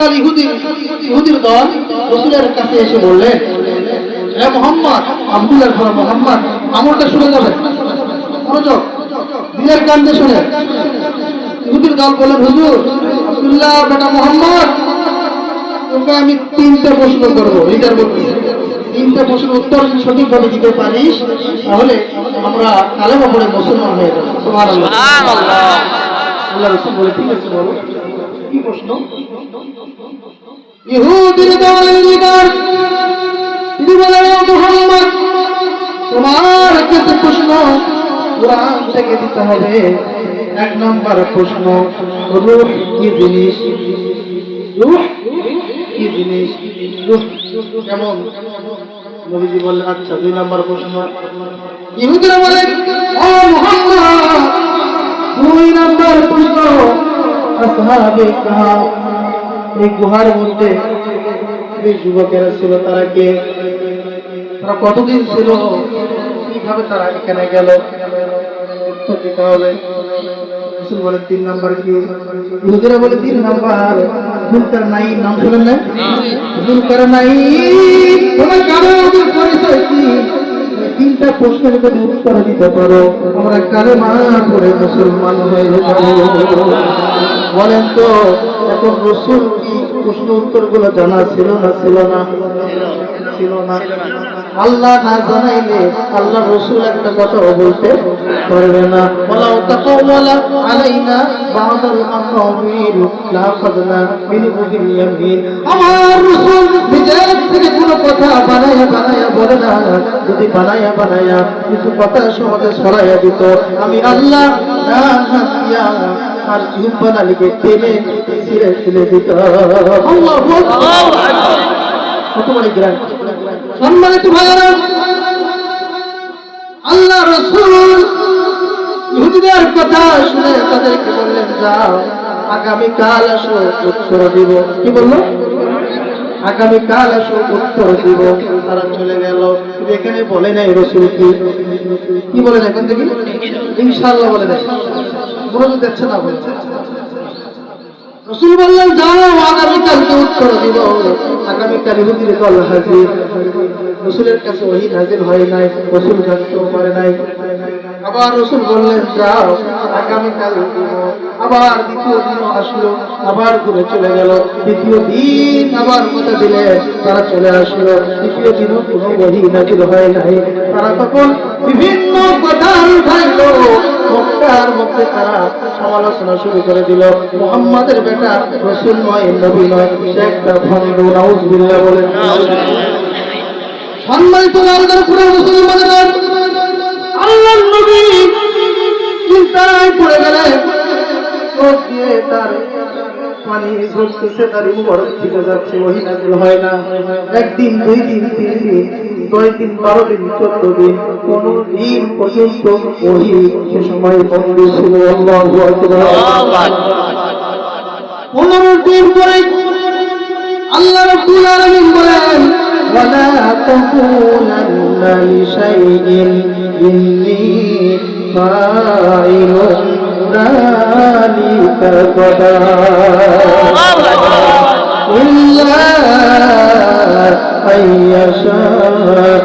ইহুদির দল রসুলের কাছে এসে বললেন মোহাম্মদ আব্দুল্লাহ ঘর মোহাম্মদ শুনে যাবে। মনোযোগ দিনের কান্দে শুনে। ইহুদির দল বললেন হুজুর আব্দুল্লাহ বেটা মোহাম্মদ তোকে আমি তিনটা প্রশ্ন করব লিডার বলছি তিনটা প্রশ্নের উত্তর যদি সঠিকভাবে দিতে পারিস তাহলে আমরা কালেমা পড়ে মুসলমান হয়ে যাব। আল্লাহ রসুল বলে ঠিক আছে বলো কি প্রশ্ন? ইহুদির দলের লিডার তিনি বলেন "ও তোমার কাছে প্রশ্ন কোরআন থেকে দিতে হবে। এক নম্বর প্রশ্ন, রূহ কি জিনিস? রূহ কি জিনিস? রূহ কেমন? নবীজি বললেন আচ্ছা দুই নম্বর প্রশ্ন, ইহুদিরা বলেন মুহাম্মদ, দুই নম্বর প্রশ্ন আসহাবে কাহাফ এই গুহার মধ্যে যে যুবকেরা ছিল তারা কে? তারা কতদিন ছিল? কীভাবে তারা এখানে গেল? উত্তর দিতে হবে। রাসূল বলে তিন নাম্বার কি? ইহুদিরা বলে তিন নাম্বার। দুলকার নাই নাম শুনেন না। দুলকার নাই। তোমার কারও ওদের পরিচয় কি এই তিনটা প্রশ্নের যদি উত্তর দিতে পারো আমরা কারে মা করে মুসলমান হয়ে বলেন তো, এখন রসুল কি প্রশ্ন উত্তরগুলো জানা ছিল না ছিল না? ছিল না। আল্লাহ না জানাইলে আল্লাহ রসুল একটা কথা বলতে পারবে না। তাকাওয়ালা আলাইনা বা'দাল মিনহু বিল ইয়ামিন। আমার রসুল নিজের থেকে কোনো কথা বানায়া বানায়া বলে না। যদি বানায়া বানায়া কিছু কথা ছড়াইয়া দিত আমি আল্লাহ ডান হাত দিয়া আর জিহ্বা নালিকে টেনে ছিঁড়ে ফেলে দিত আল্লাহু কত বড় সম্মানিত ভাইরা আল্লাহ রসুল ইহুদিদের কথা শুনে তাদেরকে বললেন, যাও আগামী কাল আসো, উত্তর দিব। কি বলল? আগামী কাল আসো, উত্তর দিব। তারা চলে গেল। এখানে বলে নাই রসুল কি। কি বলেন এখন দেখি? ইনশাআল্লাহ বলে নাই। মনোযোগ দিচ্ছে না বলছে। রসুল বললেন, যাও, আগামীকালকে উত্তর দিব। আগামীকাল ইহুদির কল হাজির। রসুলের কাছে ওই নাজির হয় নাই রসুল জানতেও পারে নাই। আবার রসুল বললেন, যাও, আগামীকাল আবার দ্বিতীয় দিন আসলো, আবার ঘুরে চলে গেল। দ্বিতীয় দিন আবার কথা দিলে তারা চলে আসলো। তৃতীয় দিনও কোনো বহি নাজির হয় নাই। তারা তখন বিভিন্ন কথা উঠাইলো। মক্কার মধ্যে তারা সমালোচনা শুরু করে দিল। মোহাম্মদের বেটা রসুল নয় নবী নয়, সে একটা ভণ্ড, নাউজবিল্লাহ বলে। সম্মানিত আল্লাহর পুরো মুসলমানেরা আল্লাহর নবী চিন্তায় পড়ে গেলেন চোখ দিয়ে তার পানি ঝরতেছে, তার মুবারক থেকে যাচ্ছে ওহি হয় না। একদিন, দুই দিন, তিন দিন ছয় দিন বারো দিন চোদ্দ দিন কোন দিন পর্যন্ত ওহি সে সময় বন্ধ ছিল আল্লাহু আকবার পনেরো দিন পরে আল্লাহ রাব্বুল আলামিন বলেন ওয়ালা তাকুলান্না লিশাইইন ইন্নী ফাইলুন ذلك غدا إلا أن يشاء الله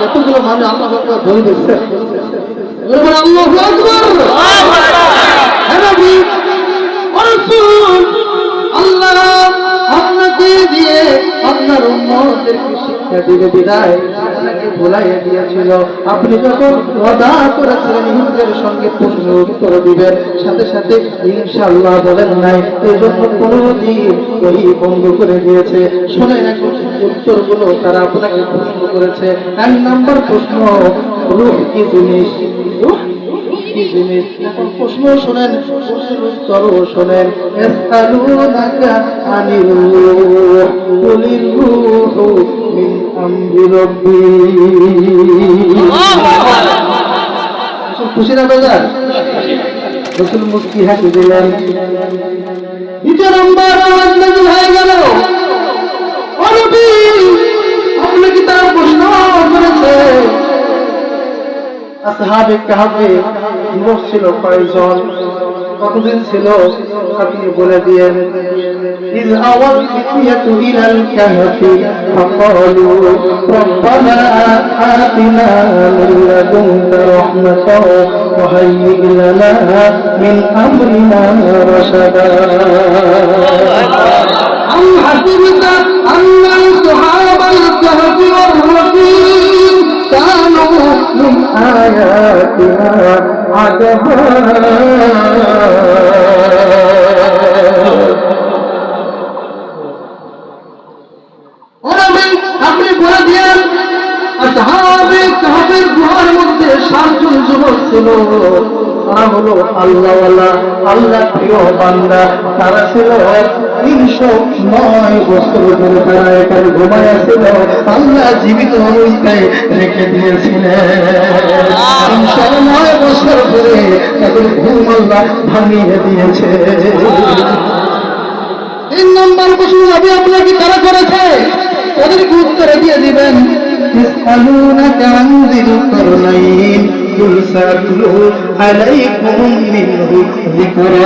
কতগুলো মানে আল্লাহ আকবার বলে দিচ্ছে বলবেন আল্লাহু আকবার হ্যাঁ নবী ও রাসূল আল্লাহ আপনাকে দিয়ে আপনার উম্মতদেরকে শিক্ষা দিবে বিদায় আপনাকে ভুলাইয়া দিয়েছিল। আপনি যখন ওয়াদা করেছিলেন ইহুদের সঙ্গে প্রশ্ন উত্তর দিবেন, সাথে সাথে ইনশাল্লাহ বলেন নাই এই জন্য কোনোদিন ওই বন্ধ করে দিয়েছে। শুনে এখন উত্তরগুলো তারা আপনাকে প্রশ্ন করেছে। এক নম্বর প্রশ্ন রুখ কি জিনিস? রূহ কি জিনিস প্রশ্ন শোনেন মিন রাসূল খুশি না বাজার রসুল মুস্কি হাসি দিলেন হয়ে গেল আসহাবে কাহাবে যুবক ছিল কয়েকজন কতদিন ছিল আপনি বলে দিয়েন إذ أوى الفتية إلى الكهف فقالوا ربنا آتنا من لدنك رحمة وهيئ لنا من أمرنا رشدا أم حسبت أن من آياتنا عجبا সাতজন যুবক ছিল তারা হলো আল্লাহওয়ালা আল্লাহ প্রিয় বান্দা তারা ছিল তিনশো নয় বছর ধরে তারা এখানে ঘুমাইয়া ছিল আল্লাহ জীবিত অবস্থায় রেখে দিয়েছিলেন তিনশো নয় বছর ধরে তাদের ঘুম আল্লাহ ভাঙিয়ে দিয়েছে তিন নম্বর প্রশ্ন আমি আপনাকে কারা করেছে ওদেরকে উত্তরে দিয়ে দিবেন يسألونك عن ذي القرنين قل سأتلو عليكم منه ذكرا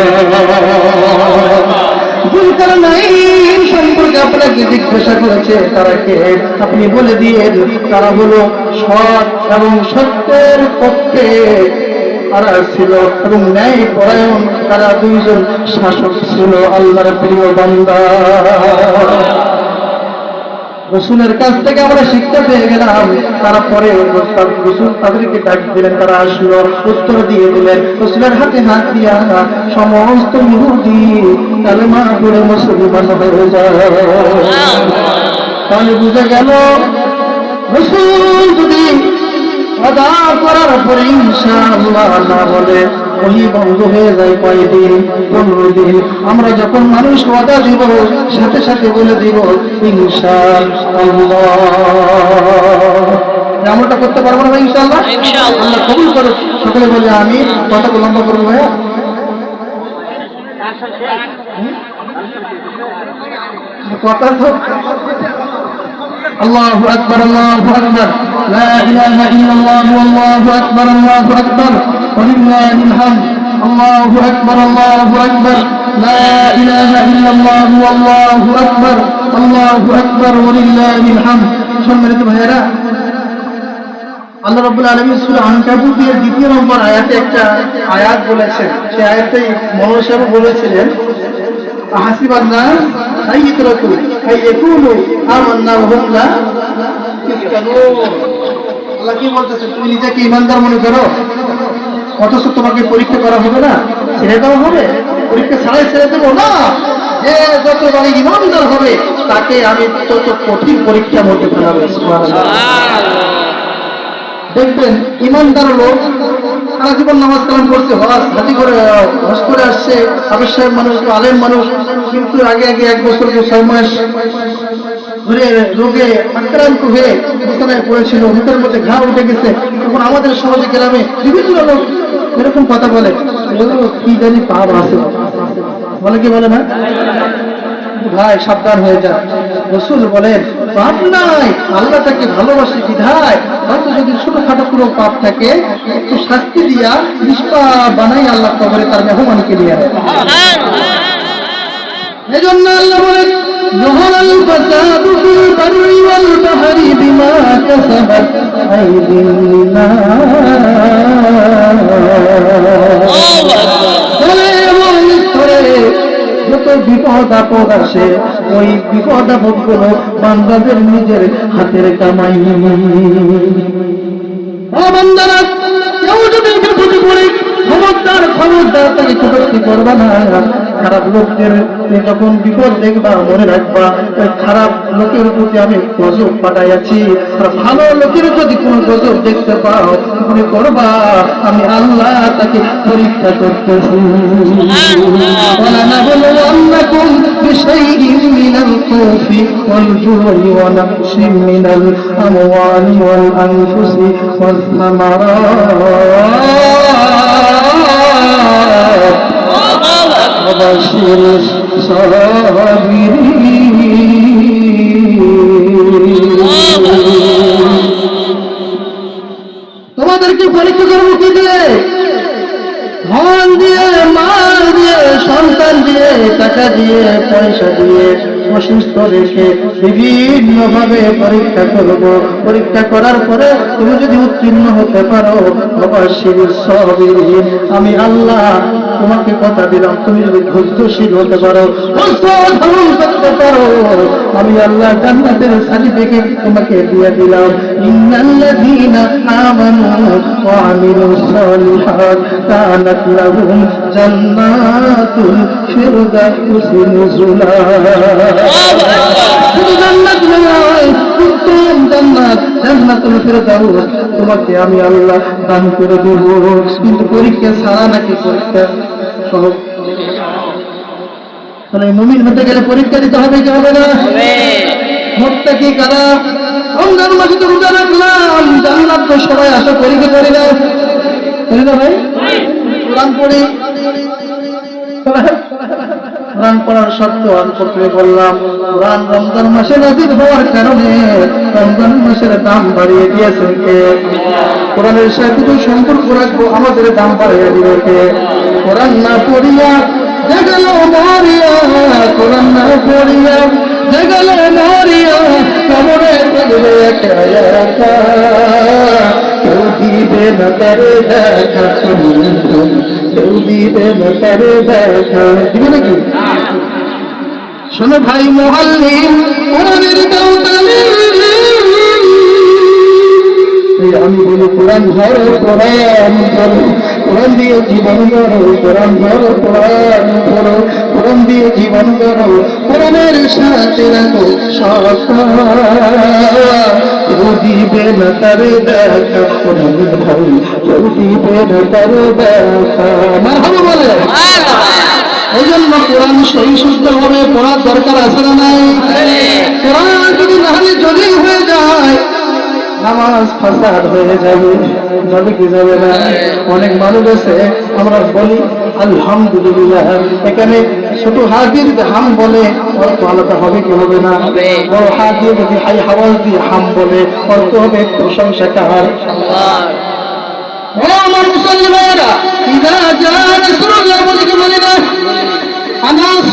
জুলকারনাইন সম্পর্কে আপনাকে জিজ্ঞাসা করেছে তারা কে আপনি বলে দিয়ে তারা হলো সৎ এবং সত্যের পক্ষে তারা ছিল এবং ন্যায় পরায়ণ তারা দুইজন শাসক ছিল আল্লাহর প্রিয় বান্দা রসুলের কাছ থেকে আমরা শিক্ষা পেয়ে গেলাম। তারা পরে রসুল তাদেরকে ডাক দিলেন তারা আসলো উত্তর দিয়ে দিলেন রসুলের হাতে হাত দিয়া সমস্ত মুহূর্তি তাহলে মা করে মুসলমান হয়ে যায় তাহলে বুঝে গেল রসুল যদি অদা করার পরে ইনশাআল্লাহ না বলে ওই বন্ধ হয়ে যায় কয়দিন? পনেরো দিন। আমরা যখন মানুষ ওয়াদা দিব সাথে সাথে বলে দিব ইনশাআল্লাহ। এমনটা করতে পারব না ইনশাআল্লাহ। আল্লাহ কবুল করো সকলে বলে আমি কতটা লম্বা করব ভাইয়া। কথা তো الله أكبر الله أكبر لا إله إلا الله والله أكبر الله أكبر ولله الحمد الله أكبر الله أكبر لا إله إلا الله والله أكبر الله أكبر ولله الحمد সম্মানিত ভাইয়েরা আল্লাহ রাব্বুল আলামিন সূরা আনকাবুতের দ্বিতীয় নম্বর আয়াতে একটা আয়াত বলেছেন সেই আয়াতে মনোজ সাহেব বলেছিলেন أحسب হুম লা আল্লাহ কি বলতেছে তুমি নিজেকে ইমানদার মনে করো? অথচ তোমাকে পরীক্ষা করা হবে না ছেড়ে দেওয়া হবে। পরীক্ষা ছাড়াই ছেড়ে দেবো না। যে যত বাড়ি ইমানদার হবে তাকে আমি তত কঠিন পরীক্ষা মধ্যে ফেলাবো দেখবেন ইমানদার লোক সারা জীবন নামাজ কালাম করছে, হজ, হাজি করে হজ করে আসছে। আবেশ সাহেব মানুষ আলেম মানুষ। কিন্তু আগে আগে এক বছর ছয় মাস ধরে রোগে আক্রান্ত হয়ে বিছানায় পড়েছিল। মুখের মধ্যে ঘা উঠে গেছে। তখন আমাদের সমাজে, গ্রামে বিভিন্ন লোক এরকম কথা বলে। কি জানি পাপ আছে। বলে কি বলে না? ভাই, সাবধান হয়ে যান রসুল বলেন পাপ নাই আল্লাহ তাকে ভালোবাসে বিধায় হয়তো যদি ছোটখাটো কোনো পাপ থাকে একটু শাস্তি দিয়া নিষ্পাপ বানাই আল্লাহ কবরে তার মেহমানকে নিয়ে আনে এজন্য আল্লাহ বলেন ظهر الفساد في البر والبحر بما كسبت أيدي الناس বলে এবং করে যত বিপদ আপদ আসে, ওই বিপদ আপদগুলো বান্দাদের নিজের হাতের কামাই। খারাপ লোকদের যখন বিপদ দেখবা, মনে রাখবা খারাপ লোকের প্রতি আমি গজব পাঠাইয়াছি। ভালো লোকের গজব দেখতে পাও মনে করবা আমি আল্লাহ তাকে পরীক্ষা করতেছি ولنبلونكم بشيء من الخوف والجوع ونقص من الأموال والأنفس والثمرات وبشر الصابرين করে মুক্তি দিয়ে। ধন দিয়ে, মাল দিয়ে, সন্তান দিয়ে, টাকা দিয়ে, পয়সা দিয়ে অসুস্থ রেখে বিভিন্ন ভাবে পরীক্ষা করব। পরীক্ষা করার পরে তুমি যদি উত্তীর্ণ হতে পারো, বাবা শিবির সবির আমি আল্লাহ তোমাকে কথা দিলাম, তুমি যদি ধৈর্যশীল হতে পারো করতে পারো আমি আল্লাহ জান্নাতের সার্টিফিকেট তোমাকে দিয়ে দিলাম। ইন্নাল্লাযীনা আমানু ওয়া আমিলুস জান্নাতুল ফিরদাউস তোমাকে আমি আল্লাহ দান করে দেব। কিন্তু পরীক্ষা ছাড়া নাকি পরীক্ষা মুমিন হতে গেলে পরীক্ষা দিতে হবে কি হবে না? মুক্তা কি কারা? রমজান মাসে তো রোজা রাখলাম তো সবাই আশা করি কি করি করি না ভাই? কোরআন পড়ি। কোরআন পড়ার সত্য আন করতে বললাম। কোরআন রমজান মাসে নাজির হওয়ার কারণে রমজান মাসের দাম বাড়িয়ে দিয়েছেন কে? কোরআনের সাথে তো সম্পর্ক রাখব, আমাদের দাম বাড়িয়ে দিবে কে? কোরআন না পড়িয়া জাগালো মরিয়া, কোরআন না পড়িয়া জাগালো মরিয়া কবরে একা কেউ দিবে না তারে দেখা কেউ দিবে না তারে দেখা। দিবে নাকি? শোনো ভাই মোহাল্লিম কোরআনের আমি বলি কোরআন ধরো কোরআন ধরো কোরআন দিয়ে জীবন ধরো কোরআন ধরো কোরআন ধরো কোরআন দিয়ে জীবন ধরো কোরআনের সাথে রাখো দিবে না তারে দেখা কোরআন ধরো দিবে না তারে দেখা। ভালো বলে। এই জন্য কোরআন সহি শুদ্ধ ভাবে পড়ার দরকার আছে না নাই? কোরআন যদি নাহলে যদি হয়ে যায় নামাজ ফাসাদ হয়ে যাবে যাবে কি যাবে না? অনেক মানুষ আছে আমরা বলি আলহামদুলিল্লাহ। এখানে ছোট হাত দিয়ে যদি হাম বলে অর্থ আলাদা হবে কি হবে না? বড় হাত দিয়ে যদি হাই হাওয়াজ দিয়ে হাম বলে অর্থ হবে প্রশংসা কাহার? ও আমার মুসল্লি ভাইয়েরা ইদা জান রাসূলুল্লাহ বলে কি বলে না আনাস